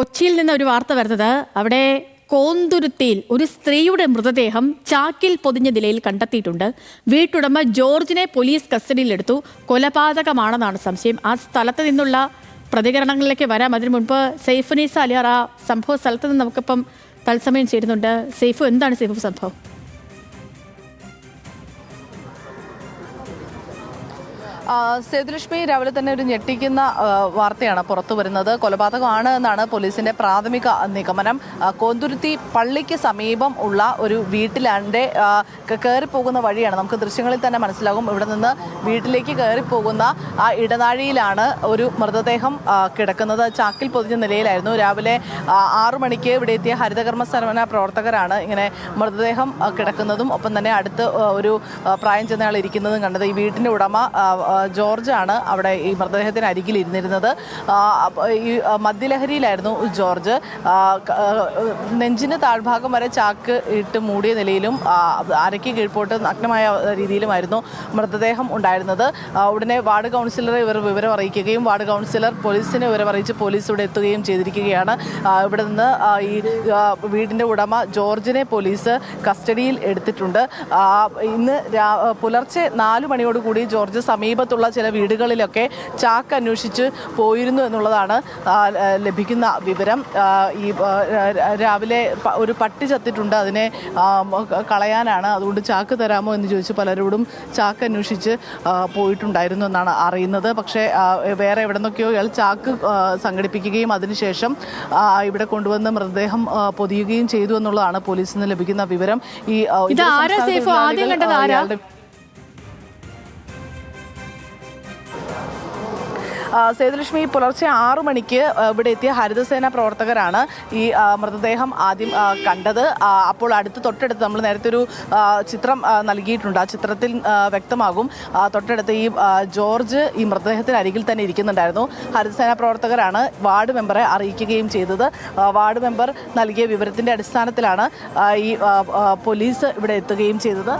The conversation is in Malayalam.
കൊച്ചിയിൽ നിന്ന് ഒരു വാർത്ത വരുന്നത് അവിടെ കോന്തുരുത്തിയിൽ ഒരു സ്ത്രീയുടെ മൃതദേഹം ചാക്കിൽ പൊതിഞ്ഞ നിലയിൽ കണ്ടെത്തിയിട്ടുണ്ട്. വീട്ടുടമ ജോർജിനെ പോലീസ് കസ്റ്റഡിയിലെടുത്തു. കൊലപാതകമാണെന്നാണ് സംശയം. ആ സ്ഥലത്ത് നിന്നുള്ള പ്രതികരണങ്ങളിലേക്ക് വരാം. അതിനു മുൻപ് സെയ്ഫുനീസ് അലിയാർ ആ സംഭവ സ്ഥലത്ത് നിന്ന് നമുക്കിപ്പം തത്സമയം ചേരുന്നുണ്ട്. സെയ്ഫു എന്താണ് സെയ്ഫു സംഭവം? സേതുലക്ഷ്മി രാവിലെ തന്നെ ഒരു ഞെട്ടിക്കുന്ന വാർത്തയാണ് പുറത്തു വരുന്നത്. കൊലപാതകമാണ് എന്നാണ് പോലീസിന്റെ പ്രാഥമിക നിഗമനം. കോന്തുരുത്തി പള്ളിക്ക് സമീപം ഉള്ള ഒരു വീട്ടിലാണ്ട്. കയറിപ്പോകുന്ന വഴിയാണ്. നമുക്ക് ദൃശ്യങ്ങളിൽ തന്നെ മനസ്സിലാകും. ഇവിടെ നിന്ന് വീട്ടിലേക്ക് കയറി പോകുന്ന ആ ഇടനാഴിയിലാണ് ഒരു മൃതദേഹം കിടക്കുന്നത്. ചാക്കിൽ പൊതിഞ്ഞ നിലയിലായിരുന്നു. രാവിലെ ആറു മണിക്ക് ഇവിടെ എത്തിയ ഹരിതകർമ്മ സേവന പ്രവർത്തകരാണ് ഇങ്ങനെ മൃതദേഹം കിടക്കുന്നതും. ഒപ്പം തന്നെ അടുത്ത് ഒരു പ്രായം ചെന്നയാൾ ഇരിക്കുന്നതും കണ്ടത്. ഈ വീട്ടിന്റെ ഉടമ ജോർജാണ് അവിടെ ഈ മൃതദേഹത്തിന് അരികിൽ ഇരുന്നിരുന്നത് ഈ മദ്യലഹരിയിലായിരുന്നു ജോർജ്. നെഞ്ചിന് താഴ്ഭാഗം വരെ ചാക്ക് ഇട്ട് മൂടിയ നിലയിലും അരയ്ക്ക് കീഴ്പോട്ട് നഗ്നമായ രീതിയിലുമായിരുന്നു മൃതദേഹം ഉണ്ടായിരുന്നത്. ഉടനെ വാർഡ് കൗൺസിലറെ ഇവർ വിവരം അറിയിക്കുകയും വാർഡ് കൗൺസിലർ പോലീസിനെ വിവരം അറിയിച്ച് പോലീസ് ഇവിടെ എത്തുകയും ചെയ്തിരിക്കുകയാണ്. ഇവിടെ നിന്ന് ഈ വീടിന്റെ ഉടമ ജോർജിനെ പോലീസ് കസ്റ്റഡിയിൽ എടുത്തിട്ടുണ്ട്. ഇന്ന് പുലർച്ചെ നാല് മണിയോടുകൂടി ജോർജ് സമീപത്തുള്ള ചില വീടുകളിലൊക്കെ ചാക്ക് അന്വേഷിച്ച് പോയിരുന്നു എന്നുള്ളതാണ് ലഭിക്കുന്ന വിവരം ഈ രാവിലെ ഒരു പട്ടി ചത്തിട്ടുണ്ട് അതിനെ കളയാനാണ് അതുകൊണ്ട് ചാക്ക് തരാമോ എന്ന് ചോദിച്ച് പലരോടും ചാക്ക് അന്വേഷിച്ച് പോയിട്ടുണ്ടായിരുന്നു എന്നാണ് അറിയുന്നത് പക്ഷേ വേറെ എവിടെ നിന്നൊക്കെയോ ഇയാൾ ചാക്ക് സംഘടിപ്പിക്കുകയും അതിനുശേഷം ഇവിടെ കൊണ്ടുവന്ന് മൃതദേഹം പൊതിയുകയും ചെയ്തു എന്നുള്ളതാണ് പോലീസിൽ നിന്ന് ലഭിക്കുന്ന വിവരം ഈ? ആദ്യം കണ്ടത് ആരാ? സേതുലക്ഷ്മി പുലർച്ചെ ആറു മണിക്ക് ഇവിടെ എത്തിയ ഹരിതസേന പ്രവർത്തകരാണ് ഈ മൃതദേഹം ആദ്യം കണ്ടത്. അപ്പോൾ അടുത്ത് തൊട്ടടുത്ത് നമ്മൾ നേരത്തെ ഒരു ചിത്രം നൽകിയിട്ടുണ്ട്. ആ ചിത്രത്തിൽ വ്യക്തമാകും തൊട്ടടുത്ത് ഈ ജോർജ് ഈ മൃതദേഹത്തിന് അരികിൽ തന്നെ ഇരിക്കുന്നുണ്ടായിരുന്നു. ഹരിതസേന പ്രവർത്തകരാണ് വാർഡ് മെമ്പറെ അറിയിക്കുകയും ചെയ്തത്. വാർഡ് മെമ്പർ നൽകിയ വിവരത്തിന്റെ അടിസ്ഥാനത്തിലാണ് ഈ പോലീസ് ഇവിടെ എത്തുകയും ചെയ്തത്.